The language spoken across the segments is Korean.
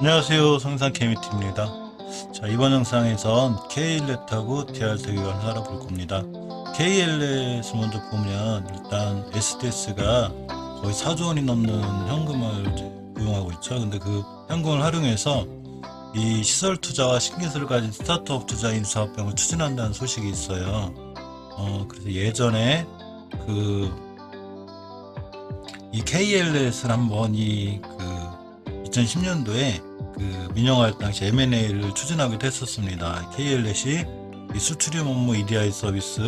안녕하세요. 성산 케미티입니다. 자 이번 영상에선 KLN하고 DR대교관을 알아볼 겁니다. KLN을 먼저 보면 일단 SDS가 거의 4조 원이 넘는 현금을 이제 보용하고 있죠. 근데 그 현금을 활용해서 이 시설 투자와 신기술을 가진 스타트업 투자인 사업병을 추진한다는 소식이 있어요. 어 그래서 예전에 그 이 KLS를 한번 이그 2010년도에 그 민영화할 당시 M&A를 추진하기도 했었습니다. KL넷이 이 수출입 업무 EDI 서비스,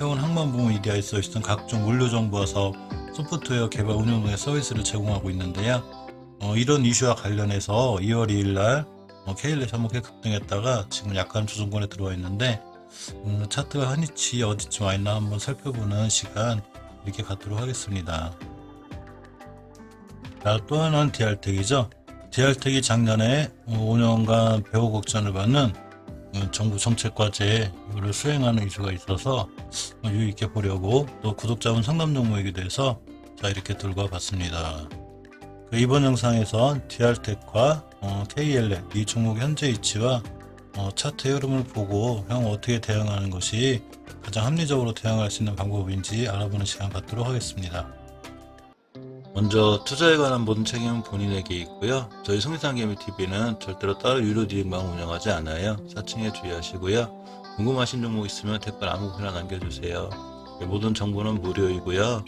해운 항만 부문 EDI 서비스 등 각종 물류 정보화 사업, 소프트웨어 개발 운영 등의 서비스를 제공하고 있는데요. 어, 이런 이슈와 관련해서 2월 2일 날 어, 한번 꽤 급등했다가 지금 약간 조정권에 들어와 있는데 음, 차트가 한위치 어디쯤 와 있나 한번 살펴보는 시간 이렇게 갖도록 하겠습니다. 자, 또 하나는 DR텍이죠. DR텍이 작년에 5년간 배후 걱정을 받는 어, 정부 정책 과제 이거를 수행하는 이슈가 있어서 있게 보려고 또 구독자분 상담 종목이기도 해서 자 이렇게 들고 와봤습니다. 그 이번 영상에선 DR텍과 어, KLN 이 종목 현재 위치와 어, 차트 흐름을 보고 향후 어떻게 대응하는 것이 가장 합리적으로 대응할 수 있는 방법인지 알아보는 시간 갖도록 하겠습니다. 먼저 투자에 관한 모든 책임은 본인에게 있고요. 저희 성리상개미TV는 절대로 따로 유료 디링방 운영하지 않아요. 사칭에 주의하시고요. 궁금하신 종목 있으면 댓글 아무거나 남겨주세요. 모든 정보는 무료이고요.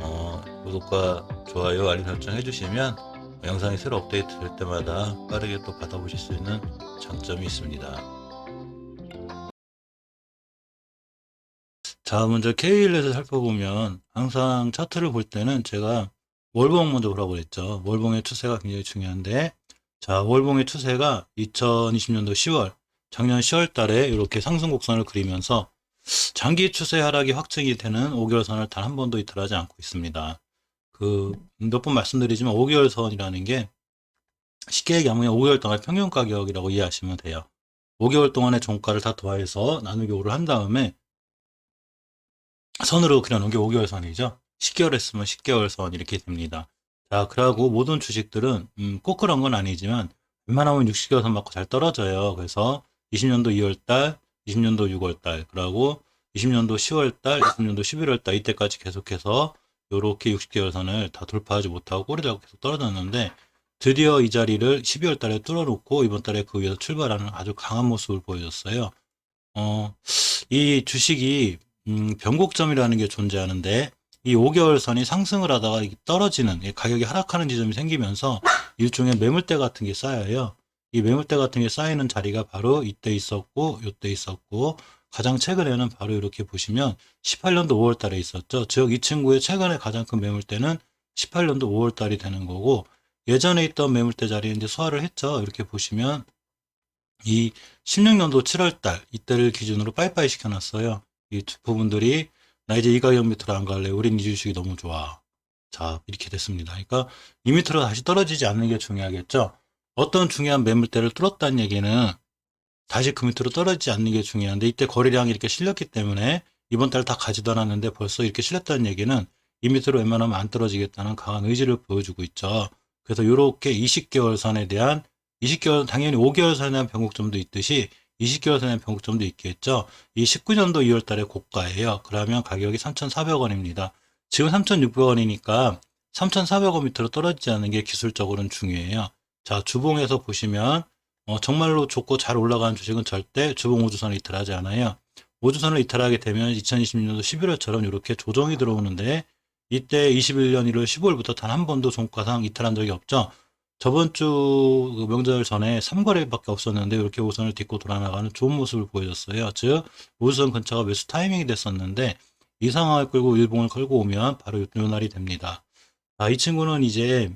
어, 구독과 좋아요, 알림 설정 해주시면 영상이 새로 업데이트 될 때마다 빠르게 또 받아보실 수 있는 장점이 있습니다. 자, 먼저 K1에서 살펴보면 항상 차트를 볼 때는 제가 월봉 먼저 보라고 그랬죠. 월봉의 추세가 굉장히 중요한데, 자, 월봉의 추세가 2020년도 10월, 작년 10월 달에 이렇게 상승 곡선을 그리면서 장기 추세 하락이 확정이 되는 5개월 선을 단 한 번도 이탈하지 않고 있습니다. 그, 몇 번 말씀드리지만 5개월 선이라는 게 쉽게 얘기하면 5개월 동안 평균 가격이라고 이해하시면 돼요. 5개월 동안의 종가를 다 더해서 나누기 5를 한 다음에 선으로 그려놓은 게 5개월 선이죠. 10개월 했으면 10개월 선 이렇게 됩니다. 자, 그러고 모든 주식들은 음, 꼭 그런 건 아니지만 웬만하면 60개월 선 맞고 잘 떨어져요. 그래서 20년도 2월 달, 20년도 6월 달, 그리고 20년도 10월 달, 20년도 11월 달 이때까지 계속해서 이렇게 60개월 선을 다 돌파하지 못하고 꼬리다고 계속 떨어졌는데 드디어 이 자리를 12월 달에 뚫어놓고 이번 달에 그 위에서 출발하는 아주 강한 모습을 보여줬어요. 어, 이 주식이 음, 변곡점이라는 게 존재하는데 이 5개월 선이 상승을 하다가 떨어지는 이 가격이 하락하는 지점이 생기면서 일종의 매물대 같은 게 쌓여요. 이 매물대 같은 게 쌓이는 자리가 바로 이때 있었고 이때 있었고 가장 최근에는 바로 이렇게 보시면 18년도 5월 달에 있었죠. 즉 이 친구의 최근에 가장 큰 매물대는 18년도 5월 달이 되는 거고 예전에 있던 매물대 자리에 이제 소화를 했죠. 이렇게 보시면 이 16년도 7월 달 이때를 기준으로 빠이빠이 시켜놨어요. 이 부분들이 나 이제 이 가격 밑으로 안 갈래. 우린 이 주식이 너무 좋아. 자, 이렇게 됐습니다. 그러니까 이 밑으로 다시 떨어지지 않는 게 중요하겠죠. 어떤 중요한 매물대를 뚫었다는 얘기는 다시 그 밑으로 떨어지지 않는 게 중요한데 이때 거래량이 이렇게 실렸기 때문에 이번 달 다 가지도 않았는데 벌써 이렇게 실렸다는 얘기는 이 밑으로 웬만하면 안 떨어지겠다는 강한 의지를 보여주고 있죠. 그래서 이렇게 20개월 선에 대한 20개월 당연히 5개월 선에 대한 변곡점도 있듯이 20개월 선의 변곡점도 있겠죠. 이 19년도 2월 달에 고가예요. 그러면 가격이 3,400원입니다. 지금 3,600원이니까 3,400원 밑으로 떨어지지 않는 게 기술적으로는 중요해요. 자, 주봉에서 보시면 어, 정말로 좋고 잘 올라가는 주식은 절대 주봉 우주선을 이탈하지 않아요. 우주선을 이탈하게 되면 2026년도 11월처럼 이렇게 조정이 들어오는데 이때 21년 1월 15일부터 단 한 번도 종가상 이탈한 적이 없죠. 저번 주그 명절 전에 3거래밖에 없었는데 이렇게 우선을 딛고 돌아나가는 좋은 모습을 보여줬어요. 즉 우선 근처가 매수 타이밍이 됐었는데 이 상황을 끌고 일봉을 걸고 오면 바로 요 날이 됩니다. 아, 이 친구는 이제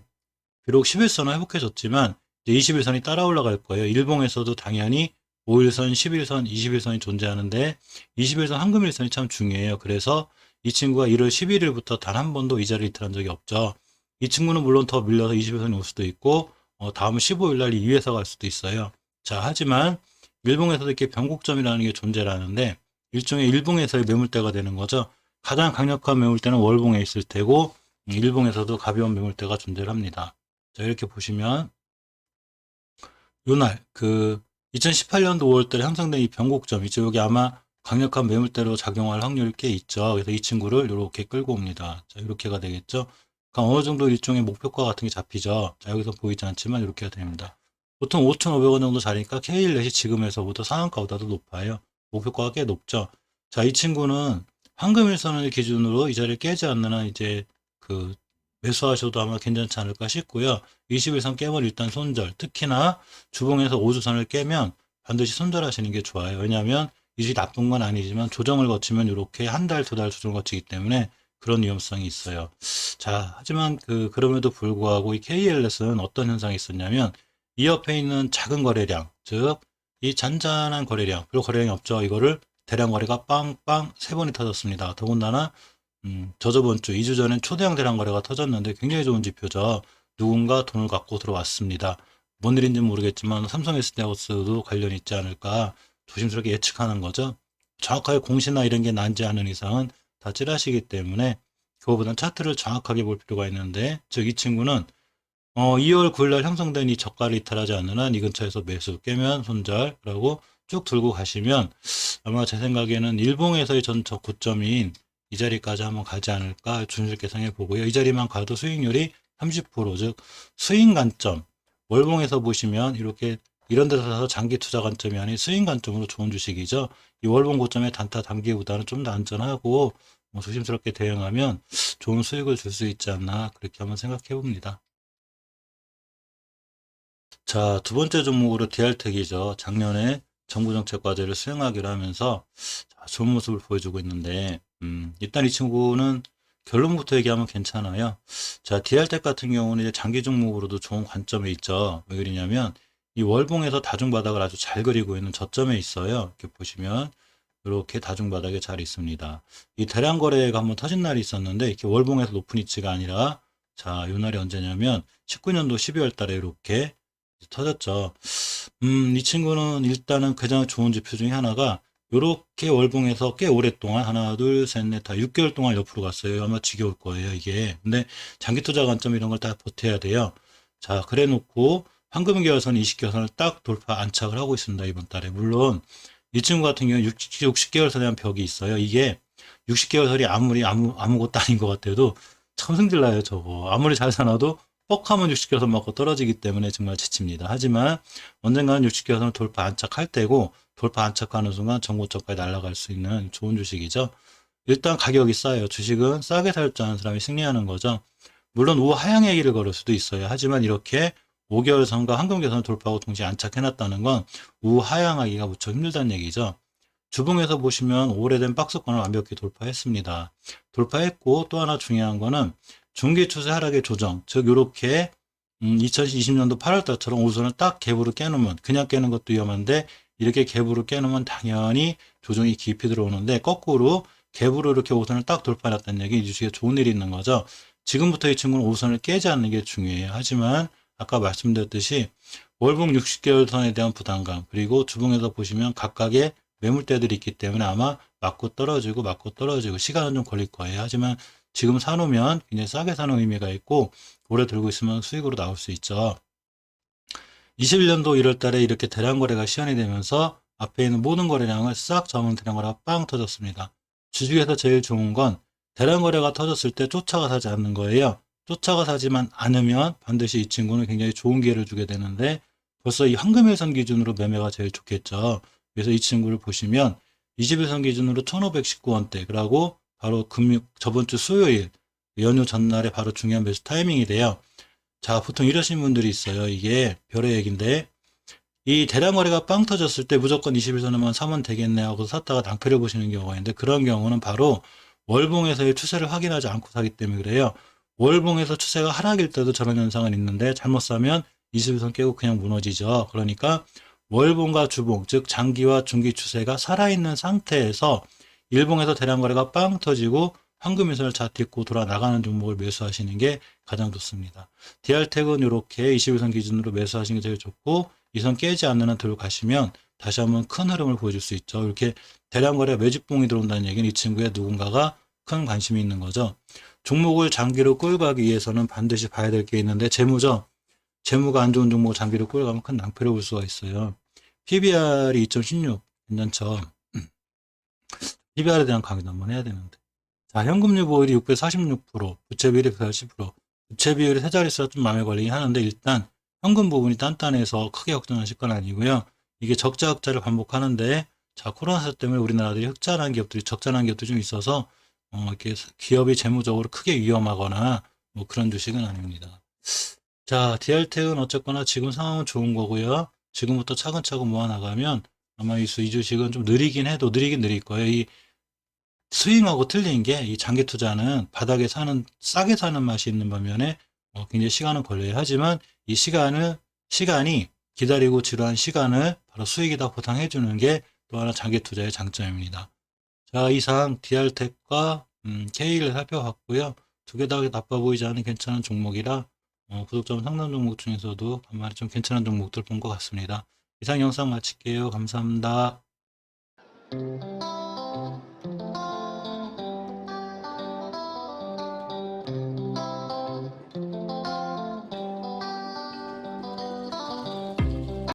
비록 11선은 회복해졌지만 이제 21선이 따라 올라갈 거예요. 일봉에서도 당연히 5일선, 11선, 21선이 존재하는데 21선 한금일선이 참 중요해요. 그래서 이 친구가 1월 11일부터 단 한 번도 이 자리를 이탈한 적이 없죠. 이 친구는 물론 더 밀려서 21선이 올 수도 있고 어, 다음 15일 날 2회사 갈 수도 있어요. 자, 하지만 일봉에서도 이렇게 변곡점이라는 게 존재하는데 일종의 일봉에서의 매물대가 되는 거죠. 가장 강력한 매물대는 월봉에 있을 테고 음, 일봉에서도 가벼운 매물대가 존재를 합니다. 자, 이렇게 보시면 요날 그 2018년도 5월달에 형성된 이 변곡점 이제 여기 아마 강력한 매물대로 작용할 확률이 꽤 있죠. 그래서 이 친구를 이렇게 끌고 옵니다. 자 이렇게가 되겠죠. 그러니까 어느 정도 일종의 목표가 같은 게 잡히죠. 자 여기서 보이지 않지만 이렇게가 됩니다. 보통 5,500원 정도 자리니까 K1넷이 지금에서보다 상한가보다도 높아요. 목표가가 꽤 높죠. 자 이 친구는 황금일선을 기준으로 이 자리를 깨지 않는 한 이제 그 매수하셔도 아마 괜찮지 않을까 싶고요. 21선 깨면 일단 손절. 특히나 주봉에서 5주선을 깨면 반드시 손절하시는 게 좋아요. 왜냐하면 이게 나쁜 건 아니지만 조정을 거치면 이렇게 한 달, 두 달 조정을 거치기 때문에 그런 위험성이 있어요. 자, 하지만 그, 그럼에도 불구하고 이 KLS는 어떤 현상이 있었냐면 이 옆에 있는 작은 거래량, 즉, 이 잔잔한 거래량, 별로 거래량이 없죠. 이거를 대량 거래가 빵빵 세 번이 터졌습니다. 더군다나 음, 저저번 주 2주 전엔 초대형 대량 거래가 터졌는데 굉장히 좋은 지표죠. 누군가 돈을 갖고 들어왔습니다. 뭔 일인지 모르겠지만 삼성 SD하우스도 관련이 있지 않을까 조심스럽게 예측하는 거죠. 정확하게 공시나 이런 게 난지 않은 이상은 다 찌라시기 때문에 그거보단 차트를 정확하게 볼 필요가 있는데 즉 이 친구는 어, 2월 9일 날 형성된 이 저가를 이탈하지 않는 한 이 근처에서 매수 깨면 손절라고 쭉 들고 가시면 아마 제 생각에는 일봉에서의 전적 고점인 이 자리까지 한번 가지 않을까 준수있게 생각해 보고요. 이 자리만 가도 수익률이 30%, 즉 수익 관점. 월봉에서 보시면 이렇게 이런 데서 사서 장기 투자 관점이 아닌 수익 관점으로 좋은 주식이죠. 이 월봉 고점에 단타 담기보다는 좀 더 안전하고 뭐 조심스럽게 대응하면 좋은 수익을 줄 수 있지 않나 그렇게 한번 생각해 봅니다. 자, 두 번째 종목으로 DR텍이죠. 작년에 정부 정책 과제를 수행하기로 하면서 자, 좋은 모습을 보여주고 있는데 음, 일단 이 친구는 결론부터 얘기하면 괜찮아요. 자, DR텍 같은 경우는 이제 장기 종목으로도 좋은 관점이 있죠. 왜 그러냐면 이 월봉에서 다중바닥을 아주 잘 그리고 있는 저점에 있어요. 이렇게 보시면 이렇게 다중바닥에 잘 있습니다. 이 대량 거래가 한번 터진 날이 있었는데 이렇게 월봉에서 높은 위치가 아니라 자, 이 날이 언제냐면 19년도 12월 달에 이렇게 터졌죠. 음, 이 친구는 일단은 가장 좋은 지표 중에 하나가 요렇게 월봉에서 꽤 오랫동안 하나, 둘, 셋, 넷, 다 6개월 동안 옆으로 갔어요. 아마 지겨울 거예요, 이게. 근데 장기 투자 관점 이런 걸 다 버텨야 돼요. 자, 그래 놓고 황금 계열선, 20개월선을 딱 돌파 안착을 하고 있습니다, 이번 달에. 물론 이 친구 같은 경우는 60, 60 개월 선에 한 벽이 있어요. 이게 60개월 선이 아무리 아무, 아무것도 아닌 것 같아도 참 승질나요, 저거. 아무리 잘 사놔도 뻑하면 60개선 맞고 떨어지기 때문에 정말 지칩니다. 하지만 언젠가는 60개선을 돌파 안착할 때고 돌파 안착하는 순간 전고점까지 날아갈 수 있는 좋은 주식이죠. 일단 가격이 싸요. 주식은 싸게 살 줄 아는 사람이 승리하는 거죠. 물론 우하향의 길을 걸을 수도 있어요. 하지만 이렇게 5개월 선과 한금계선을 돌파하고 동시에 안착해놨다는 건 우하향하기가 무척 힘들다는 얘기죠. 주봉에서 보시면 오래된 박스권을 완벽히 돌파했습니다. 돌파했고 또 하나 중요한 거는 중기 추세 하락의 조정, 즉 이렇게 음, 2020년도 8월 달처럼 우선을 딱 갭으로 깨놓으면 그냥 깨는 것도 위험한데 이렇게 갭으로 깨놓으면 당연히 조정이 깊이 들어오는데 거꾸로 갭으로 이렇게 오선을 딱 돌파해놨다는 얘기 이 주식에 좋은 일이 있는 거죠. 지금부터 이 친구는 오선을 깨지 않는 게 중요해요. 하지만 아까 말씀드렸듯이 월봉 60개월 선에 대한 부담감 그리고 주봉에서 보시면 각각의 매물대들이 있기 때문에 아마 맞고 떨어지고 맞고 떨어지고 시간은 좀 걸릴 거예요. 하지만 지금 사놓으면 굉장히 싸게 사는 의미가 있고 오래 들고 있으면 수익으로 나올 수 있죠. 21년도 1월 달에 이렇게 대량 거래가 시연이 되면서 앞에 있는 모든 거래량을 싹 잡은 대량 거래가 빵 터졌습니다. 주식에서 제일 좋은 건 대량 거래가 터졌을 때 쫓아가 사지 않는 거예요. 쫓아가 사지만 않으면 반드시 이 친구는 굉장히 좋은 기회를 주게 되는데 벌써 이 황금일선 기준으로 매매가 제일 좋겠죠. 그래서 이 친구를 보시면 21선 기준으로 1519원대 그리고 바로 금요 저번 주 수요일 연휴 전날에 바로 중요한 매수 타이밍이 돼요. 자, 보통 이러신 분들이 있어요. 이게 별의 얘기인데 이 대량 거래가 빵 터졌을 때 무조건 21선에만 사면 되겠네 하고 샀다가 낭패를 보시는 경우가 있는데 그런 경우는 바로 월봉에서의 추세를 확인하지 않고 사기 때문에 그래요. 월봉에서 추세가 하락일 때도 저런 현상은 있는데 잘못 사면 21선 깨고 그냥 무너지죠. 그러니까 월봉과 주봉, 즉 장기와 중기 추세가 살아있는 상태에서 일봉에서 대량 거래가 빵 터지고 황금이선을 잣딛고 돌아 나가는 종목을 매수하시는 게 가장 좋습니다. DR텍은 이렇게 21선 기준으로 매수하시는 게 제일 좋고 이선 깨지 않는 한 들고 가시면 다시 한번 큰 흐름을 보여줄 수 있죠. 이렇게 대량 거래 매집봉이 들어온다는 얘기는 이 친구에 누군가가 큰 관심이 있는 거죠. 종목을 장기로 끌고 가기 위해서는 반드시 봐야 될 게 있는데 재무죠. 재무가 안 좋은 종목 장기로 끌어가면 큰 낭패를 볼 수가 있어요. PBR이 2.16 괜찮죠. PBR에 대한 강의도 한번 해야 되는데. 자, 현금류 보율이 646%, 부채 비율이 180%, 부채 비율이 세 자릿수가 좀 마음에 걸리긴 하는데 일단 현금 부분이 단단해서 크게 역전하실 건 아니고요. 이게 적자 흑자를 반복하는데 자 코로나 사태 때문에 우리나라들이 흑자난 기업들이 적자난 기업들이 좀 있어서 어, 기업이 재무적으로 크게 위험하거나 뭐 그런 주식은 아닙니다. 자 DR텍은 어쨌거나 지금 상황은 좋은 거고요. 지금부터 차근차근 모아나가면 아마 이, 수- 이 주식은 좀 느리긴 해도 느리긴 느릴 거예요. 이 스윙하고 틀린 게 이 장기 투자는 바닥에 사는 싸게 사는 맛이 있는 반면에 어, 굉장히 시간은 걸려요. 하지만 이 시간을 시간이 기다리고 지루한 시간을 바로 수익이다 보상해 주는 게 또 하나 장기 투자의 장점입니다. 자 이상 DR텍과 음, K를 살펴봤고요. 두 개 다 나빠 보이지 않은 괜찮은 종목이라 어, 구독자분 상담 종목 중에서도 간만에 좀 괜찮은 종목들 본 것 같습니다. 이상 영상 마칠게요. 감사합니다.